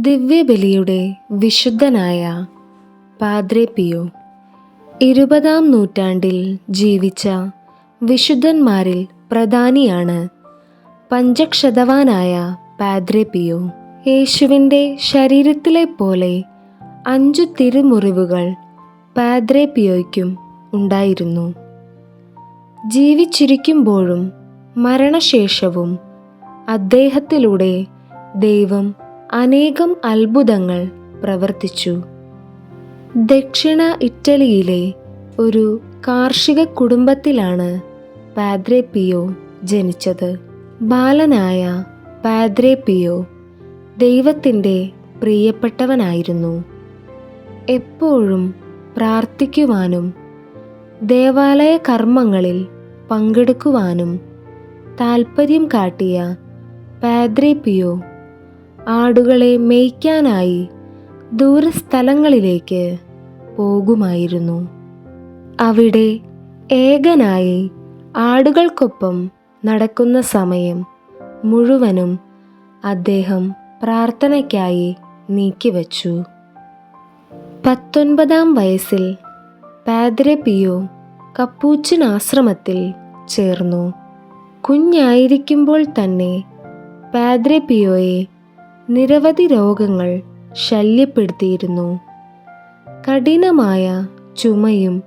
ദിവ്യബലിയുടെ വിശുദ്ധനായ പാദ്രെ പിയോ ഇരുപതാം നൂറ്റാണ്ടിൽ ജീവിച്ച വിശുദ്ധന്മാരിൽ പ്രധാനിയാണ് പഞ്ചക്ഷതവാനായ പാദ്രെ പിയോ. യേശുവിന്റെ ശരീരത്തിലെ പോലെ അഞ്ചു തിരുമുറിവുകൾ പാദ്രെ പിയോയ്ക്കും ഉണ്ടായിരുന്നു. ജീവിച്ചിരിക്കുമ്പോഴും മരണശേഷവും അദ്ദേഹത്തിലൂടെ ദൈവം അനേകം അത്ഭുതങ്ങൾ പ്രവർത്തിച്ചു. ദക്ഷിണ ഇറ്റലിയിലെ ഒരു കാർഷിക കുടുംബത്തിലാണ് പാദ്രെ പിയോ ജനിച്ചത്. ബാലനായ പാദ്രെ പിയോ ദൈവത്തിന്റെ പ്രിയപ്പെട്ടവനായിരുന്നു. എപ്പോഴും പ്രാർത്ഥിക്കുവാനും ദേവാലയ കർമ്മങ്ങളിൽ പങ്കെടുക്കുവാനും താൽപ്പര്യം കാട്ടിയ പാദ്രെ പിയോ ആടുകളെ മേയ്ക്കാനായി ദൂരസ്ഥലങ്ങളിലേക്ക് പോകുമായിരുന്നു. അവിടെ ഏകനായി ആടുകൾക്കൊപ്പം നടക്കുന്ന സമയം മുഴുവനും അദ്ദേഹം പ്രാർത്ഥനയ്ക്കായി നീക്കിവച്ചു. പത്തൊൻപതാം വയസ്സിൽ പാദ്രെ പിയോ കപ്പൂച്ചിൻ ആശ്രമത്തിൽ ചേർന്നു. കുഞ്ഞായിരിക്കുമ്പോൾ തന്നെ പാദ്രെ പിയോയെ നിരവധി രോഗങ്ങൾ ശല്യപ്പെടുത്തിയിരുന്നു. കഠിനമായ ചുമയും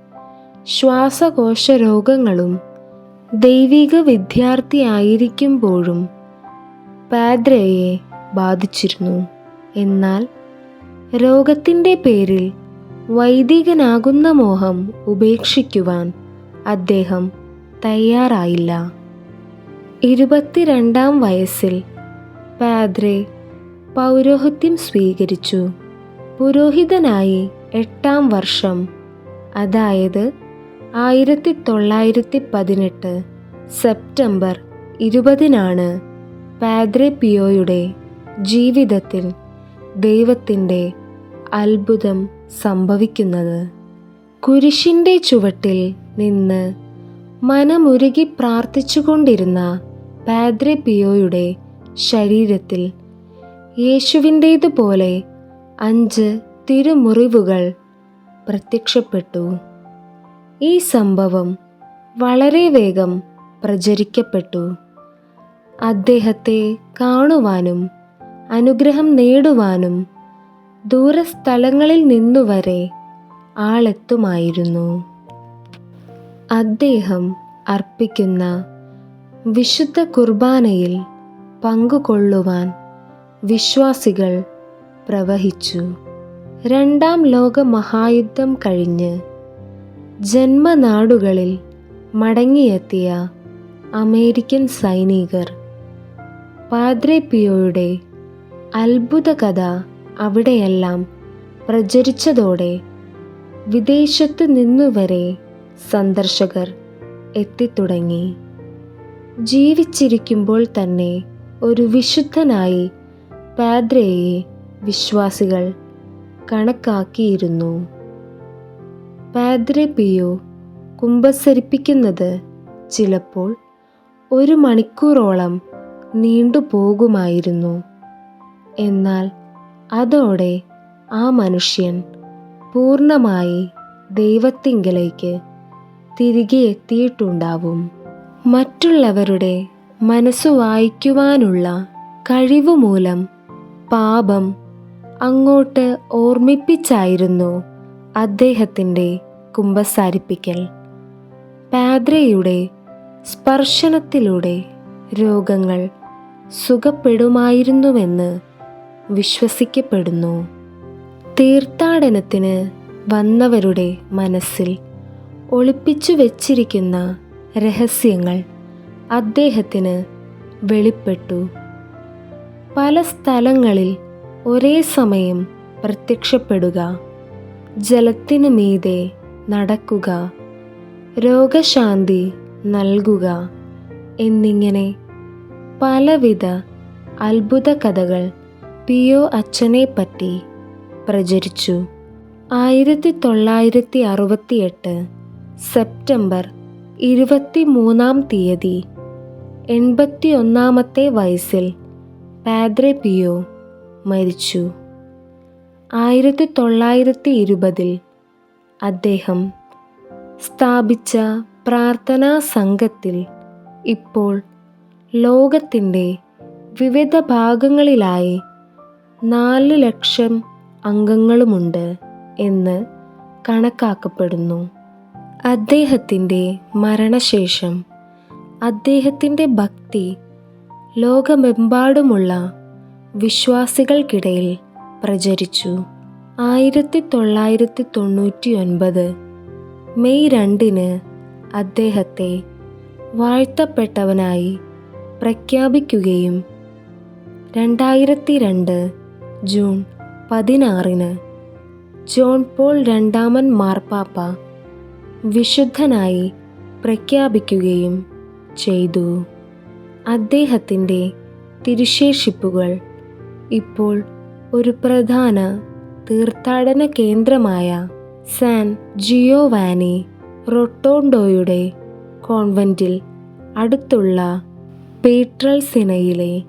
ശ്വാസകോശ രോഗങ്ങളും ദൈവിക വിദ്യാർത്ഥിയായിരിക്കുമ്പോഴും പാദ്രയെ ബാധിച്ചിരുന്നു. എന്നാൽ രോഗത്തിന്റെ പേരിൽ വൈദികനാകുന്ന മോഹം ഉപേക്ഷിക്കുവാൻ അദ്ദേഹം തയ്യാറായില്ല. ഇരുപത്തിരണ്ടാം വയസ്സിൽ പാദ്രെ പൗരോഹിത്യം സ്വീകരിച്ചു. പുരോഹിതനായി എട്ടാം വർഷം അതായത് ആയിരത്തി തൊള്ളായിരത്തി പതിനെട്ട് സെപ്റ്റംബർ ഇരുപതിനാണ് പാദ്രെ പിയോയുടെ ജീവിതത്തിൽ ദൈവത്തിന്റെ അത്ഭുതം സംഭവിക്കുന്നത്. കുരിശിന്റെ ചുവട്ടിൽ നിന്ന് മനമുരുകി പ്രാർത്ഥിച്ചുകൊണ്ടിരുന്ന പാദ്രെ പിയോയുടെ ശരീരത്തിൽ യേശുവിന്റേതുപോലെ അഞ്ച് തിരുമുറിവുകൾ പ്രത്യക്ഷപ്പെട്ടു. ഈ സംഭവം വളരെ വേഗം പ്രചരിക്കപ്പെട്ടു. അദ്ദേഹത്തെ കാണുവാനും അനുഗ്രഹം നേടുവാനും ദൂരസ്ഥലങ്ങളിൽ നിന്നുവരെ ആളെത്തുമായിരുന്നു. അദ്ദേഹം അർപ്പിക്കുന്ന വിശുദ്ധ കുർബാനയിൽ പങ്കുകൊള്ളുവാൻ വിശ്വാസികൾ പ്രവഹിച്ചു. രണ്ടാം ലോക മഹായുദ്ധം കഴിഞ്ഞ് ജന്മനാടുകളിൽ മടങ്ങിയെത്തിയ അമേരിക്കൻ സൈനികർ പാദ്രെ പിയോയുടെ അത്ഭുത കഥ അവിടെയെല്ലാം പ്രചരിച്ചതോടെ വിദേശത്ത് നിന്നുവരെ സന്ദർശകർ എത്തിത്തുടങ്ങി. ജീവിച്ചിരിക്കുമ്പോൾ തന്നെ ഒരു വിശുദ്ധനായി പാദ്രയെ വിശ്വാസികൾ കണക്കാക്കിയിരുന്നു. പാദ്രെ പിയോ കുമ്പസരിപ്പിക്കുന്നത് ചിലപ്പോൾ ഒരു മണിക്കൂറോളം നീണ്ടുപോകുമായിരുന്നു എന്നാൽ അതോടെ ആ മനുഷ്യൻ പൂർണമായി ദൈവത്തിങ്കലേക്ക് തിരികെ എത്തിയിട്ടുണ്ടാവും. മറ്റുള്ളവരുടെ മനസ്സു വായിക്കുവാനുള്ള കഴിവ് മൂലം പാപം അങ്ങോട്ട് ഓർമ്മിപ്പിച്ചായിരുന്നു അദ്ദേഹത്തിന്റെ കുമ്പസാരിപ്പിക്കൽ. പാദ്രയുടെ സ്പർശനത്തിലൂടെ രോഗങ്ങൾ സുഖപ്പെടുമായിരുന്നുവെന്ന് വിശ്വസിക്കപ്പെടുന്നു. തീർത്ഥാടനത്തിന് വന്നവരുടെ മനസ്സിൽ ഒളിപ്പിച്ചു വച്ചിരിക്കുന്ന രഹസ്യങ്ങൾ അദ്ദേഹത്തിന് വെളിപ്പെട്ടു. പല സ്ഥലങ്ങളിൽ ഒരേ സമയം പ്രത്യക്ഷപ്പെടുക. ജലത്തിനു മീതെ നടക്കുക. രോഗശാന്തി നൽകുക എന്നിങ്ങനെ പലവിധ അത്ഭുത കഥകൾ പിയോ അച്ഛനെപ്പറ്റി പ്രചരിച്ചു. ആയിരത്തി തൊള്ളായിരത്തി അറുപത്തിയെട്ട് സെപ്റ്റംബർ ഇരുപത്തി മൂന്നാം തീയതി എൺപത്തി ഒന്നാമത്തെ വയസ്സിൽ പാദ്രെ പിയോ മരിച്ചു. ആയിരത്തി തൊള്ളായിരത്തി ഇരുപതിൽ അദ്ദേഹം സ്ഥാപിച്ച പ്രാർത്ഥനാ സംഘത്തിൽ ഇപ്പോൾ ലോകത്തിന്റെ വിവിധ ഭാഗങ്ങളിലായി നാല് ലക്ഷം അംഗങ്ങളുമുണ്ട് എന്ന് കണക്കാക്കപ്പെടുന്നു. അദ്ദേഹത്തിന്റെ മരണശേഷം അദ്ദേഹത്തിന്റെ ഭക്തി ലോകമെമ്പാടുമുള്ള വിശ്വാസികൾക്കിടയിൽ പ്രചരിച്ചു. ആയിരത്തി തൊള്ളായിരത്തി തൊണ്ണൂറ്റി ഒൻപത് മെയ് രണ്ടിന് അദ്ദേഹത്തെ വാഴ്ത്തപ്പെട്ടവനായി പ്രഖ്യാപിക്കുകയും രണ്ടായിരത്തി രണ്ട് ജൂൺ പതിനാറിന് ജോൺ പോൾ രണ്ടാമൻ മാർപ്പാപ്പ വിശുദ്ധനായി പ്രഖ്യാപിക്കുകയും ചെയ്തു. അദ്ദേഹത്തിന്റെ തിരുശേഷിപ്പുകൾ ഇപ്പോൾ ഒരു പ്രധാന തീർത്ഥാടന കേന്ദ്രമായ സാൻ ജിയോവാനി റൊട്ടോണ്ടോയുടെ കോൺവെന്റിൽ അടുത്തുള്ള പേട്രൽസിനയിലെ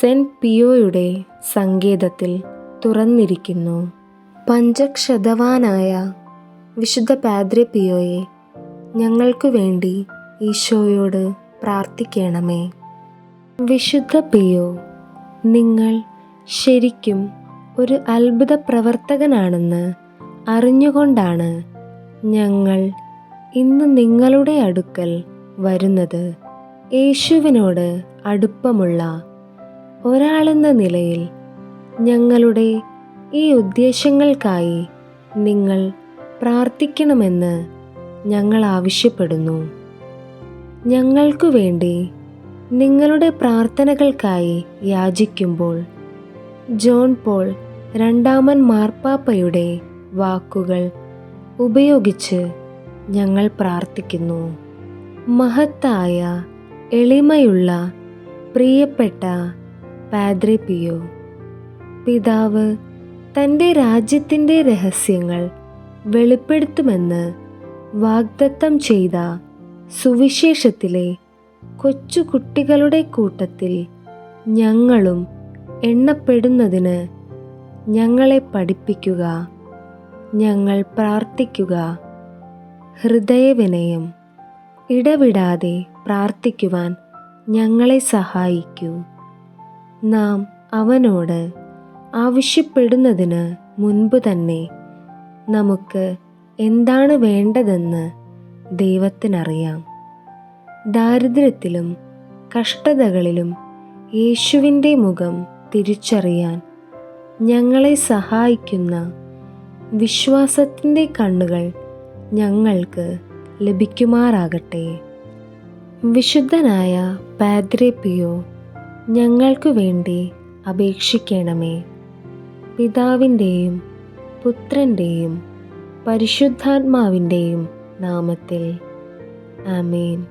സെന്റ് പിയോയുടെ സങ്കേതത്തിൽ തുറന്നിരിക്കുന്നു. പഞ്ചക്ഷതവാനായ വിശുദ്ധ പാദ്രെ പിയോയെ ഞങ്ങൾക്കു വേണ്ടി ഈശോയോട് പ്രാർത്ഥിക്കണമേ. വിശുദ്ധ പിയോ നിങ്ങൾ ശരിക്കും ഒരു അത്ഭുത പ്രവർത്തകനാണെന്ന് അറിഞ്ഞുകൊണ്ടാണ് ഞങ്ങൾ ഇന്ന് നിങ്ങളുടെ അടുക്കൽ വരുന്നത്. യേശുവിനോട് അടുപ്പമുള്ള ഒരാളെന്ന നിലയിൽ ഞങ്ങളുടെ ഈ ഉദ്ദേശങ്ങൾക്കായി നിങ്ങൾ പ്രാർത്ഥിക്കണമെന്ന് ഞങ്ങൾ ആവശ്യപ്പെടുന്നു. ഞങ്ങൾക്കു വേണ്ടി നിങ്ങളുടെ പ്രാർത്ഥനകൾക്കായി യാചിക്കുമ്പോൾ ജോൺ പോൾ രണ്ടാമൻ മാർപ്പാപ്പയുടെ വാക്കുകൾ ഉപയോഗിച്ച് ഞങ്ങൾ പ്രാർത്ഥിക്കുന്നു. മഹത്തായ എളിമയുള്ള പ്രിയപ്പെട്ട പാദ്രി പിയോ പിതാവ് തന്റെ രാജ്യത്തിന്റെ രഹസ്യങ്ങൾ വെളിപ്പെടുത്തുമെന്ന് വാഗ്ദത്തം ചെയ്ത സുവിശേഷത്തിലെ കൊച്ചു കുട്ടികളുടെ കൂട്ടത്തിൽ ഞങ്ങളും എണ്ണപ്പെടുന്നതിന് ഞങ്ങളെ പഠിപ്പിക്കുക ഞങ്ങൾ പ്രാർത്ഥിക്കുക. ഹൃദയവിനയം ഇടവിടാതെ പ്രാർത്ഥിക്കുവാൻ ഞങ്ങളെ സഹായിക്കൂ. നാം അവനോട് ആവശ്യപ്പെടുന്നതിന് മുൻപ് തന്നെ നമുക്ക് എന്താണ് വേണ്ടതെന്ന് ദൈവത്തിനറിയാം. ദാരിദ്ര്യത്തിലും കഷ്ടതകളിലും യേശുവിന്റെ മുഖം തിരിച്ചറിയാൻ ഞങ്ങളെ സഹായിക്കുന്ന വിശ്വാസത്തിന്റെ കണ്ണുകൾ ഞങ്ങൾക്ക് ലഭിക്കുമാറാകട്ടെ. വിശുദ്ധനായ പാദ്രെ പിയോ ഞങ്ങൾക്കു വേണ്ടി അപേക്ഷിക്കണമേ. പിതാവിന്റെയും പുത്രന്റെയും പരിശുദ്ധാത്മാവിന്റെയും നാമത്തിൽ. ആമേൻ.